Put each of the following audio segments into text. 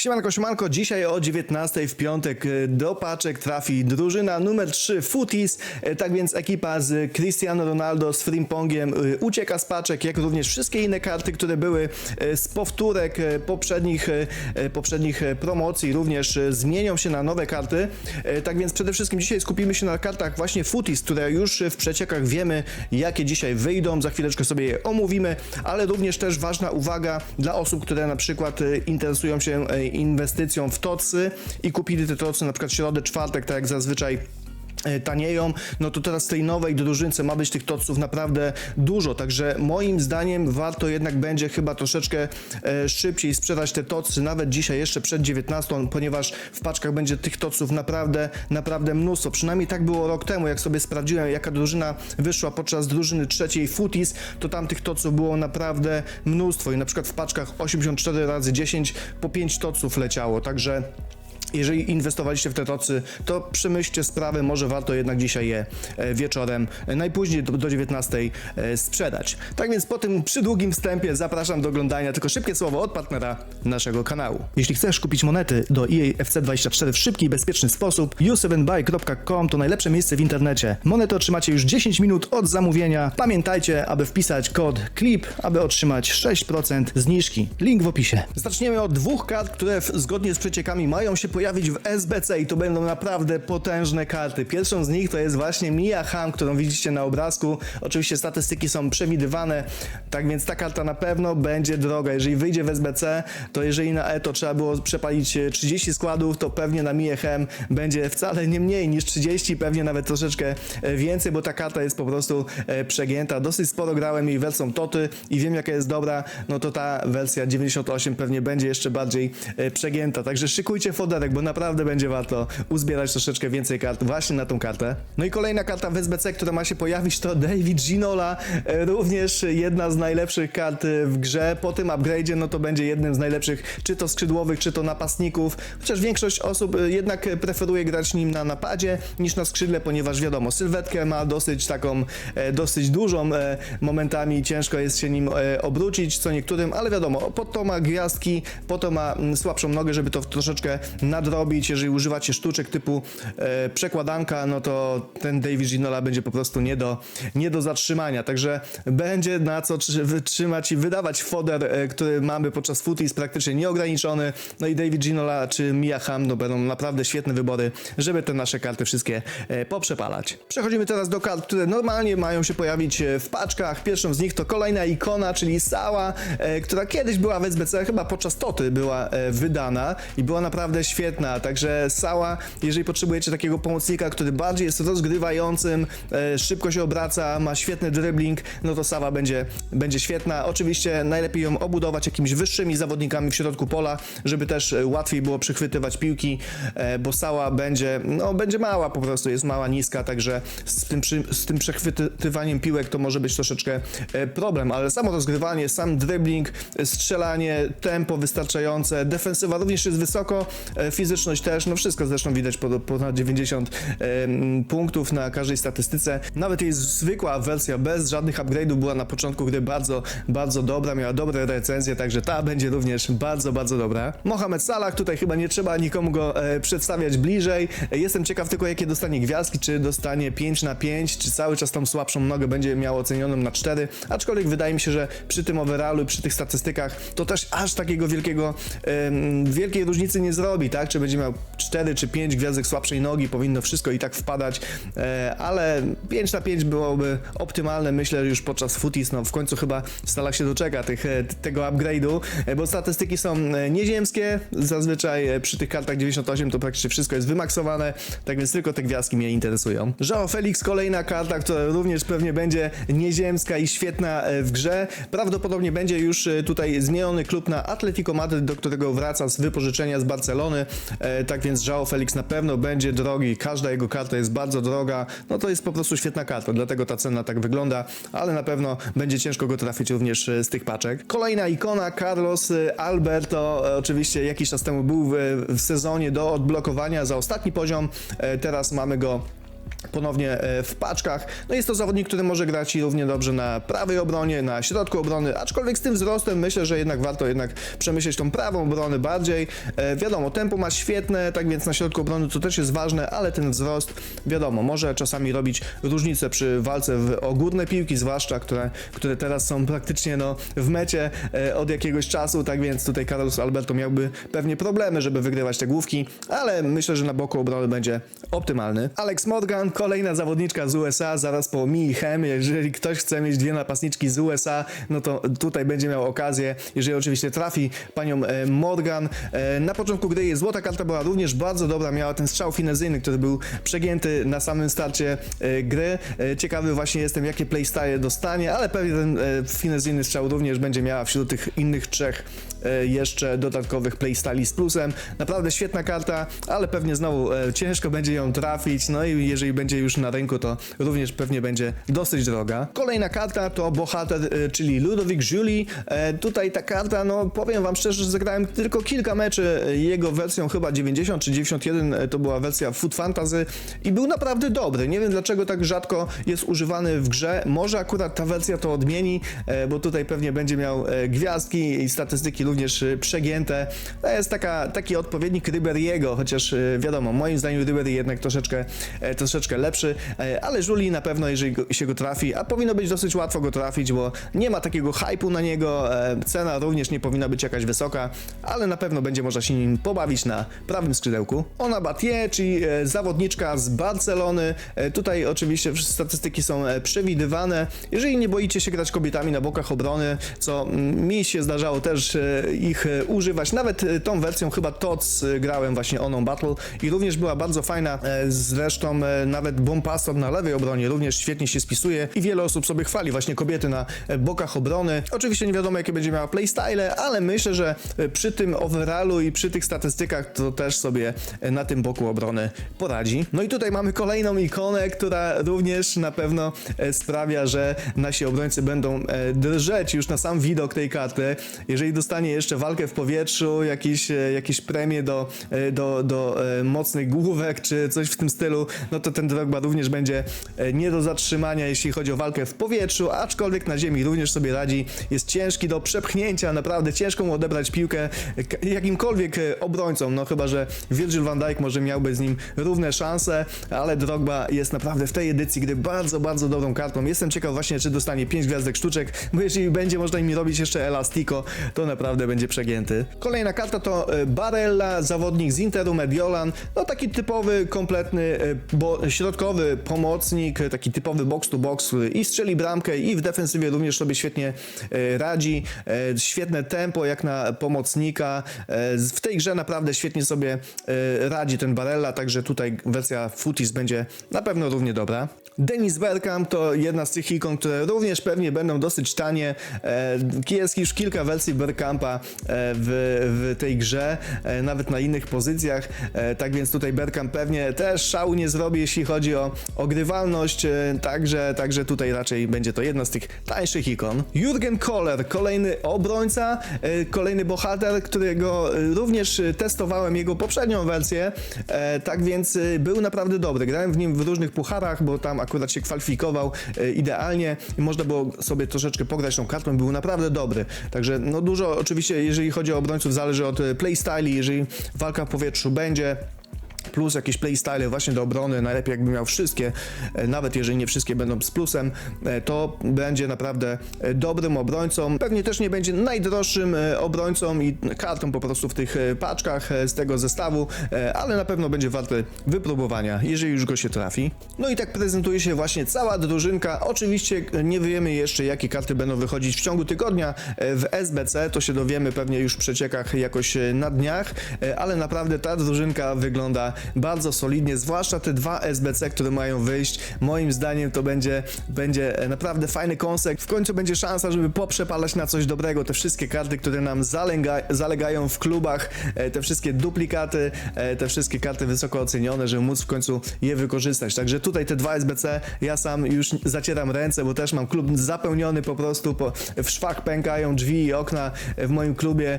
Siemanko, siemanko, dzisiaj o 19 w piątek e, do paczek trafi drużyna numer 3 Footies, E, tak więc ekipa z Cristiano Ronaldo z Frimpongiem e, ucieka z paczek, jak również wszystkie inne karty, które były z powtórek poprzednich, poprzednich promocji, również zmienią się na nowe karty, tak więc przede wszystkim dzisiaj skupimy się na kartach właśnie Footies, które już w przeciekach wiemy, jakie dzisiaj wyjdą, za chwileczkę sobie je omówimy, ale również też ważna uwaga dla osób, które na przykład interesują się inwestycją w tocy i kupili te tocy na przykład środę, czwartek, tak jak zazwyczaj tanieją, no to teraz tej nowej drużynce ma być tych toców naprawdę dużo, także moim zdaniem warto jednak będzie chyba troszeczkę e, szybciej sprzedać te tocy, nawet dzisiaj jeszcze przed 19, ponieważ w paczkach będzie tych toców naprawdę, naprawdę mnóstwo, przynajmniej tak było rok temu, jak sobie sprawdziłem jaka drużyna wyszła podczas drużyny trzeciej Footies, to tam tych toców było naprawdę mnóstwo. I na przykład w paczkach 84 razy 10 po 5 toców leciało, także jeżeli inwestowaliście w te tocy, to przemyślcie sprawy, może warto jednak dzisiaj je e, wieczorem, e, najpóźniej do, do 19 e, sprzedać. Tak więc po tym przydługim wstępie zapraszam do oglądania tylko szybkie słowo od partnera naszego kanału. Jeśli chcesz kupić monety do E EA FC24 w szybki i bezpieczny sposób, u7buy.com to najlepsze miejsce w internecie. Monety otrzymacie już 10 minut od zamówienia. Pamiętajcie, aby wpisać kod CLIP, aby otrzymać 6% zniżki. Link w opisie. Zaczniemy od dwóch kart, które zgodnie z przeciekami mają się pojawić w SBC i to będą naprawdę potężne karty. Pierwszą z nich to jest właśnie Mia Hamm, którą widzicie na obrazku. Oczywiście statystyki są przewidywane, tak więc ta karta na pewno będzie droga. Jeżeli wyjdzie w SBC, to jeżeli na ETO trzeba było przepalić e, 30 składów, to pewnie na Mia Hamm będzie wcale nie mniej niż 30, pewnie nawet troszeczkę e, więcej, bo ta karta jest po prostu e, przegięta. Dosyć sporo grałem jej wersją Toty i wiem jaka jest dobra, no to ta wersja 98 pewnie będzie jeszcze bardziej e, przegięta. Także szykujcie foderek, bo naprawdę będzie warto uzbierać troszeczkę więcej kart właśnie na tą kartę. No i kolejna karta w SBC, która ma się pojawić to David Ginola, e, również jedna z najlepszych kart e, w grze. Po tym upgrade'zie no to będzie jednym z najlepszych czy to skrzydłowych, czy to napastników, chociaż większość osób e, jednak preferuje grać nim na napadzie niż na skrzydle, ponieważ wiadomo, sylwetkę ma dosyć taką, dosyć dużą, momentami ciężko jest się nim obrócić, co niektórym, ale wiadomo, po to ma gwiazdki, po to ma mm, słabszą nogę, żeby to troszeczkę nadrobić. Jeżeli używacie sztuczek typu e, przekładanka, no to ten David Ginola będzie po prostu nie do, nie do zatrzymania, także będzie na co trzy- wytrzymać i wydawać foder, e, który mamy podczas footies praktycznie nieograniczony, no i David Ginola czy Mia Hamm, no będą naprawdę świetne wybory, żeby te nasze karty wszystkie e, poprzepalać. Przechodzimy teraz do kart, które normalnie mają się pojawić e, w paczkach. Pierwszą z nich to kolejna ikona, czyli Sała, e, która kiedyś była w SBC, chyba podczas Toty była e, wydana i była naprawdę świetna. Także Sała, jeżeli potrzebujecie takiego pomocnika, który bardziej jest rozgrywającym, e, szybko się obraca, ma świetny dribbling, no to Sawa będzie, będzie świetna. Oczywiście najlepiej ją obudować jakimiś wyższymi zawodnikami w środku pola, żeby też e, łatwiej było przychwytywać piłki, e, bo Sała będzie, no będzie mała po prostu, jest mała, niska, także z tym, przy, z tym przechwytywaniem piłek to może być troszeczkę problem, ale samo rozgrywanie, sam dribbling, strzelanie, tempo wystarczające, defensywa również jest wysoko, fizyczność też, no wszystko zresztą widać po, ponad 90 em, punktów na każdej statystyce. Nawet jej zwykła wersja bez żadnych upgrade'ów była na początku gry bardzo, bardzo dobra, miała dobre recenzje, także ta będzie również bardzo, bardzo dobra. Mohamed Salah, tutaj chyba nie trzeba nikomu go e, przedstawiać bliżej. E, Jestem ciekaw tylko jakie dostanie gwiazdki, czy dostanie 5 na 5, czy cały czas tą słabszą nogę będzie miał ocenioną na 4, aczkolwiek wydaje mi się, że przy tym overallu, przy tych statystykach, to też aż takiego wielkiego, em, wielkiej różnicy nie zrobi, tak? Czy będzie miał 4 czy 5 gwiazdek słabszej nogi, powinno wszystko i tak wpadać, e, ale 5 na 5 byłoby optymalne, myślę, już podczas footies, no w końcu chyba Salah się doczeka tych, e, tego upgrade'u, e, bo statystyki są nieziemskie, zazwyczaj przy tych kartach 98 to praktycznie wszystko jest wymaksowane, tak więc tylko te gwiazdki mnie interesują. Joao Felix, kolejna karta, która również pewnie będzie nieziemska i świetna w grze. Prawdopodobnie będzie już tutaj zmieniony klub na Atletico Madryt, do którego wraca z wypożyczenia z Barcelony, tak więc Joao Felix na pewno będzie drogi, każda jego karta jest bardzo droga, no to jest po prostu świetna karta, dlatego ta cena tak wygląda, ale na pewno będzie ciężko go trafić również e, z tych paczek. Kolejna ikona, Carlos e, Alberto, e, oczywiście jakiś czas temu był w, w sezonie do odblokowania za ostatni poziom, e, teraz mamy go ponownie e, w paczkach. No jest to zawodnik, który może grać i równie dobrze na prawej obronie, na środku obrony, aczkolwiek z tym wzrostem myślę, że jednak warto jednak przemyśleć tą prawą obronę bardziej. E, wiadomo, tempo ma świetne, tak więc na środku obrony to też jest ważne, ale ten wzrost, wiadomo, może czasami robić różnicę przy walce w, o górne piłki, zwłaszcza, które, które teraz są praktycznie no, w mecie e, od jakiegoś czasu, tak więc tutaj Carlos Alberto miałby pewnie problemy, żeby wygrywać te główki, ale myślę, że na boku obrony będzie optymalny. Alex Morgan, kolejna zawodniczka z USA, zaraz po Mii Hem, jeżeli ktoś chce mieć dwie napastniczki z USA, no to tutaj będzie miał okazję, jeżeli oczywiście trafi panią e, Morgan. E, Na początku gry jej złota karta była również bardzo dobra, miała ten strzał finezyjny, który był przegięty na samym starcie e, gry. Ciekawy właśnie jestem, jakie playstyle dostanie, ale pewnie ten finezyjny strzał również będzie miała wśród tych innych trzech jeszcze dodatkowych playstyli z plusem. Naprawdę świetna karta, ale pewnie znowu ciężko będzie ją trafić, no i jeżeli będzie już na rynku, to również pewnie będzie dosyć droga. Kolejna karta to bohater, e, czyli Ludovic Julie. Tutaj ta karta, no powiem wam szczerze, że zagrałem tylko kilka meczy jego wersją chyba 90 czy 91 e, to była wersja Food Fantasy i był naprawdę dobry. Nie wiem dlaczego tak rzadko jest używany w grze. Może akurat ta wersja to odmieni, e, bo tutaj pewnie będzie miał gwiazdki i statystyki również przegięte. To jest taka, taki odpowiednik Riberiego, chociaż wiadomo, moim zdaniem Ribery jednak troszeczkę, e, troszeczkę lepszy, e, ale Julie na pewno, jeżeli go, się go trafi, a powinno być dosyć łatwo go trafić, bo nie ma takiego hypu na niego, e, cena również nie powinna być jakaś wysoka, ale na pewno będzie można się nim pobawić na prawym skrzydełku. Ona Batie, czyli e, zawodniczka z Barcelony, tutaj oczywiście statystyki są przewidywane. Jeżeli nie boicie się grać kobietami na bokach obrony, co mm, mi się zdarzało też ich używać, nawet tą wersją chyba TOC grałem właśnie Oną Battle i również była bardzo fajna, zresztą nawet Bombastor na lewej obronie również świetnie się spisuje i wiele osób sobie chwali właśnie kobiety na e, bokach obrony. Oczywiście nie wiadomo jakie będzie miała playstyle, ale myślę, że e, przy tym overallu i przy tych statystykach to też sobie e, na tym boku obrony poradzi. No i tutaj mamy kolejną ikonę, która również na pewno sprawia, że nasi obrońcy będą drżeć już na sam widok tej karty. Jeżeli dostanie jeszcze walkę w powietrzu, jakieś, jakieś premie do, do, do mocnych główek, czy coś w tym stylu, no to ten Drogba również będzie e, nie do zatrzymania, jeśli chodzi o walkę w powietrzu, aczkolwiek na ziemi również sobie radzi. Jest ciężki do przepchnięcia, naprawdę ciężko mu odebrać piłkę jakimkolwiek e, obrońcom, no chyba, że Virgil van Dijk może miałby z nim równe szanse, ale Drogba jest naprawdę w tej edycji gry bardzo, bardzo dobrą kartą. Jestem ciekaw właśnie, czy dostanie 5 gwiazdek sztuczek, bo jeżeli będzie można im robić jeszcze Elastico, to naprawdę będzie przegięty. Kolejna karta to e, Barella, zawodnik z Interu Mediolan, no taki typowy, kompletny, bo, środkowy pomocnik, taki typowy box to box i strzeli bramkę i w defensywie również sobie świetnie e, radzi, e, świetne tempo jak na pomocnika, e, w tej grze naprawdę świetnie sobie radzi ten Barella, także tutaj wersja Footies będzie na pewno równie dobra. Denis Bergkamp to jedna z tych ikon, które również pewnie będą dosyć tanie. E, Jest już kilka wersji Bergkampa e, w, w tej grze, e, nawet na innych pozycjach, tak więc tutaj Bergkamp pewnie też szału nie zrobi, jeśli chodzi o, o grywalność, e, także, także tutaj raczej będzie to jedna z tych tańszych ikon. Jurgen Kohler, kolejny obrońca, kolejny bohater, którego również testowałem jego poprzednią wersję, tak więc był naprawdę dobry. Grałem w nim w różnych pucharach, bo tam się kwalifikował e, idealnie można było sobie troszeczkę pograć tą kartą, był naprawdę dobry. Także no dużo oczywiście, jeżeli chodzi o obrońców, zależy od e, playstyli, jeżeli walka w powietrzu będzie, plus jakieś playstyle właśnie do obrony, najlepiej jakby miał wszystkie, e, nawet jeżeli nie wszystkie będą z plusem, e, to będzie naprawdę e, dobrym obrońcą. Pewnie też nie będzie najdroższym obrońcą i kartą po prostu w tych paczkach z tego zestawu, ale na pewno będzie warty wypróbowania, jeżeli już go się trafi. No i tak prezentuje się właśnie cała drużynka. Oczywiście nie wiemy jeszcze, jakie karty będą wychodzić w ciągu tygodnia w SBC, to się dowiemy pewnie już w przeciekach jakoś na dniach, ale naprawdę ta drużynka wygląda bardzo solidnie, zwłaszcza te dwa SBC, które mają wyjść. Moim zdaniem to będzie, będzie e, naprawdę fajny kąsek. W końcu będzie szansa, żeby poprzepalać na coś dobrego te wszystkie karty, które nam zalega, zalegają w klubach, e, te wszystkie duplikaty, e, te wszystkie karty wysoko ocenione, żeby móc w końcu je wykorzystać. Także tutaj te dwa SBC, ja sam już zacieram ręce, bo też mam klub zapełniony po prostu, po, w szwach pękają drzwi i okna w moim klubie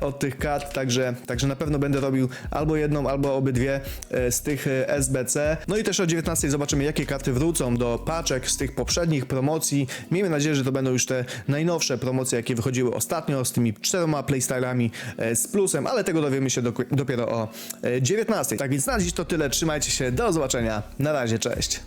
od tych kart, także, także na pewno będę robił albo jedną, albo obydwie e, z tych e, SBC. No i też o 19 zobaczymy, jakie karty wrócą do paczek z tych poprzednich promocji. Miejmy nadzieję, że to będą już te najnowsze promocje, jakie wychodziły ostatnio z tymi czteroma playstylami e, z plusem, ale tego dowiemy się dopiero o e, 19. Tak więc na dziś to tyle. Trzymajcie się. Do zobaczenia. Na razie. Cześć.